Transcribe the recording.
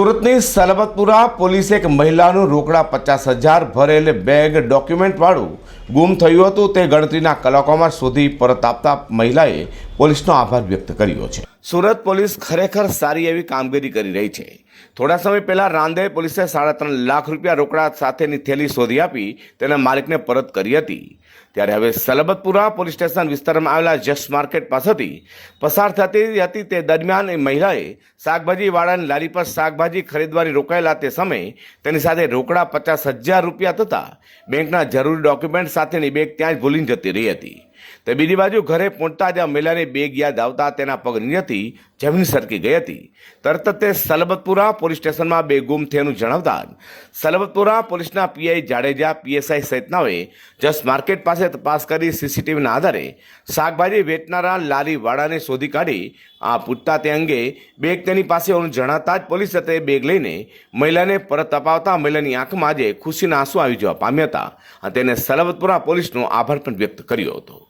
સુરતની સલબતપુરા પોલીસે એક મહિલાનું રોકડા પચાસ હજાર ભરેલ બેગ ડોક્યુમેન્ટવાળું ગુમ થયું હતું તે ગણતરીના કલાકોમાં શોધી પરત આપતા મહિલાએ પોલીસનો આભાર વ્યક્ત કર્યો છે. સુરત પોલીસ ખરેખર સારી એવી કામગીરી કરી રહી છે. થોડા સમય પહેલા રાંદે પોલીસે સાડા ત્રણ લાખ રૂપિયા રોકડા સાથેની થેલી શોધી આપી તેના માલિકને પરત કરી હતી. ત્યારે હવે સલબતપુરા પોલીસ સ્ટેશન વિસ્તારમાં આવેલા જસ્ટ માર્કેટ પાસેથી પસાર થતી હતી તે દરમિયાન એ મહિલાએ શાકભાજીવાળાની લારી પર શાકભાજી ખરીદવાની રોકાયેલા તે સમયે તેની સાથે રોકડા પચાસ હજાર રૂપિયા તથા બેંકના જરૂરી ડોક્યુમેન્ટ સાથેની બેગ ત્યાં જ ભૂલીને જતી રહી હતી. તે બીજી બાજુ ઘરે પહોંચતા જ મહિલાને બેગ યાદ આવતા તેના પગ નીચેથી જમીન સરકી ગઈ હતી. તરત તે સલબતપુરા પોલીસ સ્ટેશનમાં બે ગુમ થયાનું જણાવતા સલબતપુરા પોલીસના પીઆઈ જાડેજા, પીએસઆઈ સહિતનાઓએ જસ્ટ માર્કેટ પાસે તપાસ કરી સીસીટીવીના આધારે શાકભાજી વેચનારા લારીવાળાને શોધી કાઢી આ પૂછતા તે અંગે બેગ તેની પાસે હોવાનું જણાતા જ પોલીસે તે બેગ લઈને મહિલાને પરત અપાવતા મહિલાની આંખમાં આજે ખુશીના આંસુ આવી જવા પામ્યા હતા અને તેને સલબતપુરા પોલીસનો આભાર પણ વ્યક્ત કર્યો હતો.